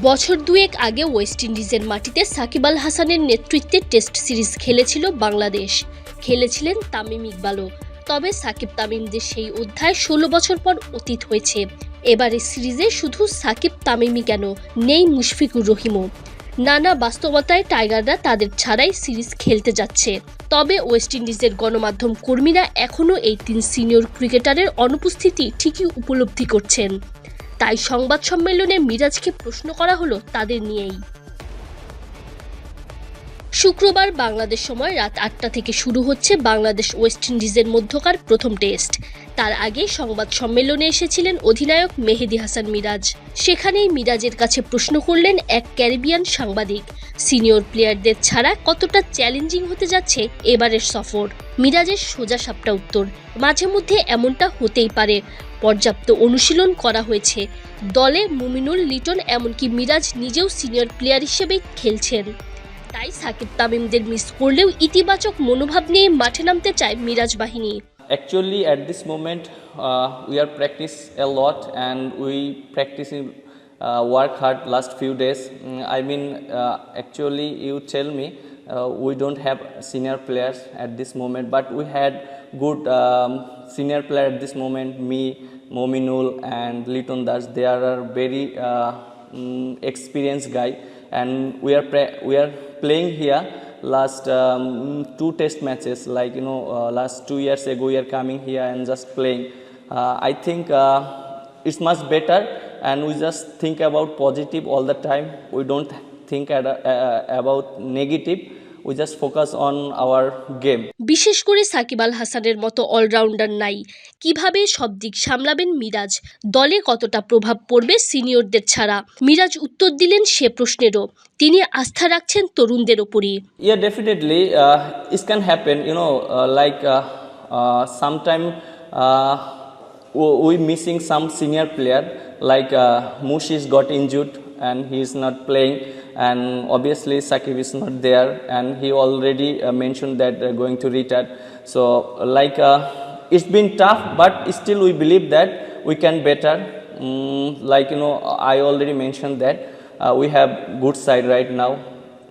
বছর দুয়েক আগে ওয়েস্ট ইন্ডিজের মাটিতে সাকিব আল হাসানের নেতৃত্বে টেস্ট সিরিজ খেলেছিল বাংলাদেশ। খেলেছিলেন তামিম ইকবালও। তবে সাকিব তামিমদের সেই অধ্যায় ষোলো বছর পর অতীত হয়েছে। এবারে সিরিজে শুধু সাকিব তামিমই কেন? নেই মুশফিকুর রহিমও। নানা বাস্তবতায় টাইগাররা তাদের ছাড়াই সিরিজ খেলতে যাচ্ছে। তবে ওয়েস্ট ইন্ডিজের গণমাধ্যম কর্মীরা এখনও এই তিন সিনিয়র ক্রিকেটারের অনুপস্থিতি ঠিকই উপলব্ধি করছেন। তাই সংবাদ সম্মেলনে মিরাজকে প্রশ্ন করা হলো তাদের নিয়েই। শুক্রবার বাংলাদেশ সময় রাত আটটা থেকে শুরু হচ্ছে বাংলাদেশ ওয়েস্ট ইন্ডিজের মধ্যকার প্রথম টেস্ট। তার আগে সংবাদ সম্মেলনে এসেছিলেন অধিনায়ক মেহেদি হাসান মিরাজ। সেখানেই মিরাজের কাছে প্রশ্ন করলেন এক ক্যারিবিয়ান সাংবাদিক। সিনিয়র প্লেয়ারদের ছাড়া কতটা চ্যালেঞ্জিং হতে যাচ্ছে এবারের সফর? মিরাজের সোজা সাপটা উত্তর। মাঝে মধ্যে এমনটা হতেই পারে। পর্যাপ্ত অনুশীলন করা হয়েছে। দলে মুমিনুল লিটন এমনকি মিরাজ নিজেও সিনিয়র প্লেয়ার হিসেবেই খেলছেন। তাই সাকিব তামিমদের মিস করলেও ইতিবাচক মনোভাব নিয়ে মাঠে নামতে চায় মিরাজ বাহিনী। Actually, at this moment, uh, we are practice a lot and we practicing uh, work hard last few days. Mm, I mean, uh, uh, we don't have senior players at this moment, but we had good um, senior player at this moment. Me, Mominul, and Liton Das. They are very uh, mm, experienced guy, and we are we are playing here last um, two test matches like you know uh, last two years ago we are coming here and just playing uh, i think uh, it's much better and we just think about positive all the time we don't think about negative we just focus on our game বিশেষ করে সাকিব আল হাসানের মতো allrounder নাই। কীভাবে সব দিক সামলাবেন মিরাজ? দলে কতটা প্রভাব পড়বে সিনিয়রদের ছাড়া? মিরাজ উত্তর দিলেন সে প্রশ্নেরও। তিনি আস্থা রাখছেন তরুণদের উপরই yeah definitely this can happen you know like sometime we missing some senior player like Mush is got injured and he is not playing. And obviously Sakib is not there. And he already uh, mentioned that uh, going to retire. So like uh, it's been tough but still we believe that we can better. Mm, like you know i already mentioned that uh, we have good side right now.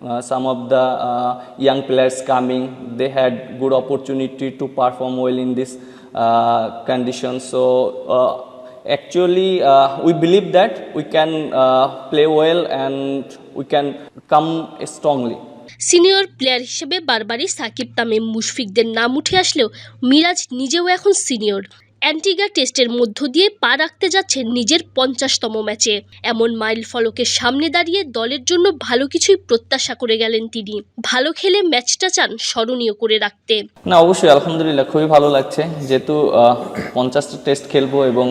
Uh, some of the uh, young players coming they had good opportunity to perform well in this uh, condition. So actually we believe that we can play well and we can come strongly senior player হিসেবে বারবারই সাকিব তামিম মুশফিকদের নাম উঠে আসলেও মিরাজ নিজেও এখন senior Antigua টেস্টের মধ্য দিয়ে পা রাখতে যাচ্ছেন নিজের পঞ্চাশতম ম্যাচে। এমন মাইল ফলকের সামনে দাঁড়িয়ে দলের জন্য ভালো কিছুই প্রত্যাশা করে গেলেন তিনি। ভালো খেলে ম্যাচটা চান স্মরণীয় করে রাখতে। না, অবশ্যই, আলহামদুলিল্লাহ, খুবই ভালো লাগছে। যেহেতু পঞ্চাশটা টেস্ট খেলব এবং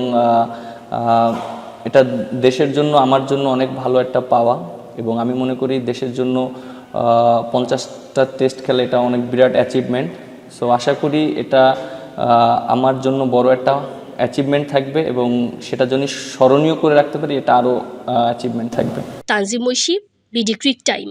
এটা দেশের জন্য, আমার জন্য অনেক ভালো একটা পাওয়া। এবং আমি মনে করি দেশের জন্য পঞ্চাশটা টেস্ট খেলা এটা অনেক বিরাট অ্যাচিভমেন্ট সো আশা করি এটা আমার জন্য বড় একটা অ্যাচিভমেন্ট থাকবে এবং সেটা যদি স্মরণীয় করে রাখতে পারি, এটা আরও অ্যাচিভমেন্ট থাকবে। Tanzim Oishi BD Cric Time